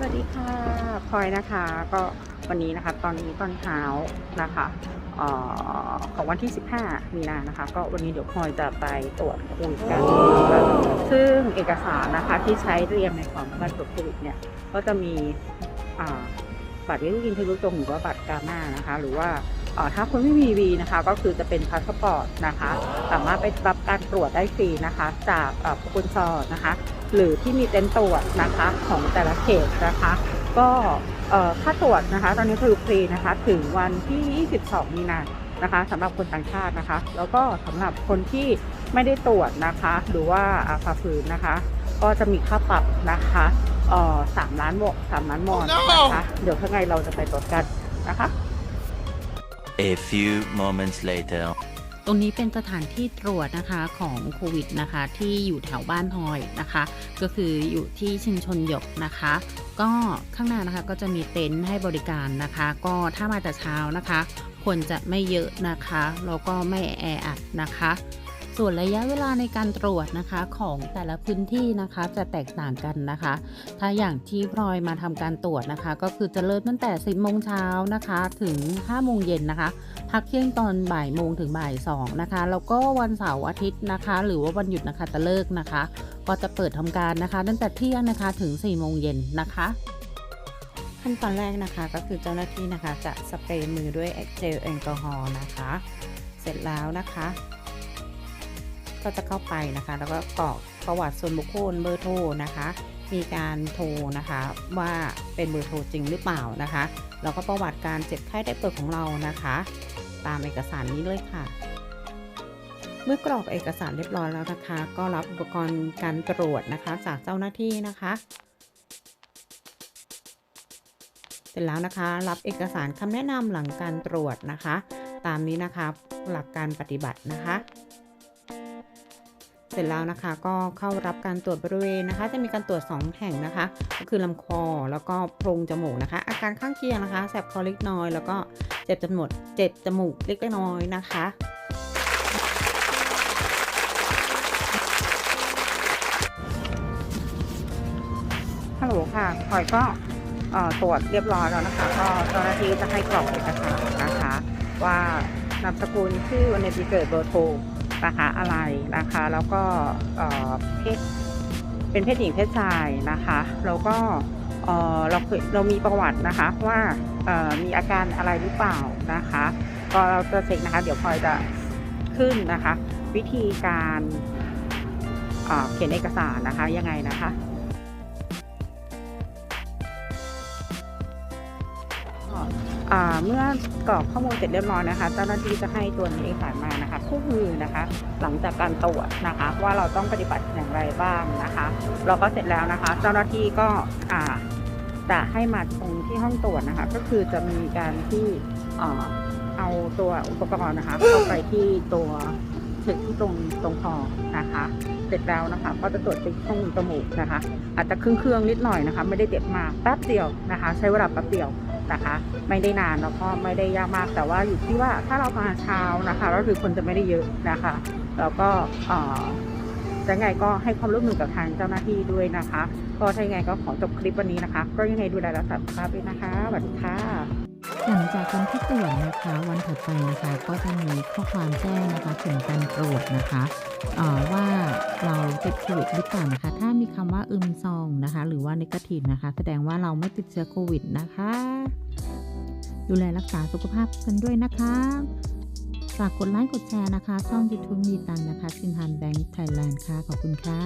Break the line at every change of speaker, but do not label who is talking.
สวัสดีค่ะพลอยนะคะก็วันนี้นะคะตอนนี้ตอนเช้านะคะออของวันที่ 15 มีนานะคะ ก็วันนี้เดี๋ยวพลอยจะไปตรวจโควิดกันซึ่งเอกสารนะคะที่ใช้เรียมในของบัตรตรวจโควิดเนี่ยก็จะมีบัตรวิรุกินทะลุจงหรือว่าบัตรกามานะคะ หรือว่า ถ้าคนไม่มีวีนะคะ ก็คือจะเป็นพาสปอร์ตนะคะ สามารถไปรับการตรวจได้ฟรีนะคะ จากเอ่อพกุลซอนะคะ หรือที่มีเต็นท์ตรวจนะคะของแต่ละเขตนะคะ ก็เอ่อค่าตรวจนะคะ ตอนนี้คือฟรีนะคะ ถึงวันที่ 22 มีนานะคะสำหรับคนต่างชาตินะคะ แล้วก็สำหรับคนที่ไม่ได้ตรวจนะคะ หรือว่าอ่าฝ่าฝืนนะคะ ก็จะมีค่าปรับนะคะเอ่อสามล้านวกสามล้านมอนนะคะ เดี๋ยวข้างในเราจะไปตรวจกันนะคะ
A few moments later.
ตรงนี้เป็นสถานที่ตรวจนะคะของโควิดนะคะที่อยู่แถวบ้านพลอยนะคะ ก็คืออยู่ที่ชิงชนหยกนะคะ ก็ข้างหน้านะคะก็จะมีเต็นท์ให้บริการนะคะ ก็ถ้ามาแต่เช้านะคะควรจะไม่เยอะนะคะแล้วก็ไม่แออัดนะคะ ส่วนระยะเวลาในการตรวจนะคะของแต่ละพื้นที่นะคะจะแตกต่างกันนะคะ ถ้าอย่างที่พลอยมาทำการตรวจนะคะ ก็คือจะเริ่มตั้งแต่10โมงเช้านะคะ ถึง5โมงเย็นนะคะพักเที่ยงตอนบ่ายโมงถึงบ่ายสองนะคะแล้วก็วันเสาร์อาทิตย์นะคะ หรือว่าวันหยุดนะคะจะเลิกนะคะ ก็จะเปิดทำการนะคะตั้งแต่เที่ยงนะคะถึง4โมงเย็นนะคะขั้นตอนแรกนะคะก็คือเจ้าหน้าที่นะคะจะสเปรย์มือด้วยเจลแอลกอฮอล์นะคะ เสร็จแล้วนะคะ ก็จะเข้าไปนะคะ แล้วก็กรอกประวัติส่วนบุคคลเบอร์โทรนะคะ มีการโทรนะคะว่าเป็นเบอร์โทรจริงหรือเปล่านะคะแล้วก็ประวัติการเจ็บไข้ได้ป่วยของเรานะคะ ตามเอกสารนี้เลยค่ะ เมื่อกรอกเอกสารเรียบร้อยแล้วนะคะ ก็รับอุปกรณ์การตรวจนะคะ จากเจ้าหน้าที่นะคะเสร็จแล้วนะคะ รับเอกสารคำแนะนำหลังการตรวจนะคะ ตามนี้นะคะหลักการปฏิบัตินะคะ ร็จแล้วนะคะก็เข้ารับการตรวจบริเวณนะคะ จะมีการตรวจ 2 แห่งนะคะ ก็คือลำคอแล้วก็โพรงจมูกนะคะ อาการข้างเคียงนะคะแสบคอเล็กน้อยแล้วก็เจ็บจมูกเจ็บจมูกเล็กน้อยนะคะ
ฮัลโหลค่ะพลอยก็ตรวจเรียบร้อยแล้วนะคะ ก็เจ้าหน้าที่จะให้กรอกเอกสารนะคะ ว่านามสกุลชื่อวันเดือนปีเกิดเบอร์โทร นะคะอะไรนะคะ แล้วก็เพศเป็นเพศหญิงเพศชายนะคะ แล้วก็เราเคยเรามีประวัตินะคะว่ามีอาการอะไรหรือเปล่านะคะ ก็เราจะเช็คนะคะ เดี๋ยวพลอยจะขึ้นนะคะ วิธีการเเขียนเอกสารนะคะยังไงนะคะอ่า เมื่อกรอกข้อมูลเสร็จเรียบร้อยนะคะ เจ้าหน้าที่จะให้ตัวนี้เอกสารมานะคะคู่มือนะคะ หลังจากการตรวจนะคะ ว่าเราต้องปฏิบัติอย่างไรบ้างนะคะ เราก็เสร็จแล้วนะคะ เจ้าหน้าที่ก็จะให้มาตรงที่ห้องตรวจนะคะ ก็คือจะมีการที่เอาตัวอุปกรณ์นะคะ เข้าไปที่ตัวถึงที่ตรงตรงคอนะคะ เสร็จแล้วนะคะ ก็จะตรวจที่ช่องจมูกนะคะ อาจจะเครื่องเครื่องนิดหน่อยนะคะ ไม่ได้เจ็บมากแป๊บเดียวนะคะ ใช้เวลาแป๊บเดียว นะคะ ไม่ได้นานแล้วก็ไม่ได้ยากมาก แต่ว่าอยู่ที่ว่าถ้าเรามาเช้านะคะก็คือคนจะไม่ได้เยอะนะคะ แล้วก็จะไงก็ให้ความร่วมมือกับทางเจ้าหน้าที่ด้วยนะคะ ก็ถ้ายังไงก็ขอจบคลิปวันนี้นะคะ ก็ยังไงดูแลรักษาสุขภาพด้วยนะคะสวัสดีค่ะ
หลังจากวันที่ตรวจนะคะ วันถัดไปนะคะก็จะมีข้อความแจ้งนะคะถึงการตรวจนะคะว่าเราติดโควิดหรือเปล่านะคะ ถ้ามีคำว่าอึมซองนะคะ หรือว่านกทีฟนะคะ แสดงว่าเราไม่ติดเชื้อโควิดนะคะ ดูแลรักษาสุขภาพกันด้วยนะคะฝากกดไลค์กดแชร์นะคะ ช่อง YouTube มีตังนะคะ ชินฮันแบงค์ไทยแลนด์ค่ะ ขอบคุณค่ะ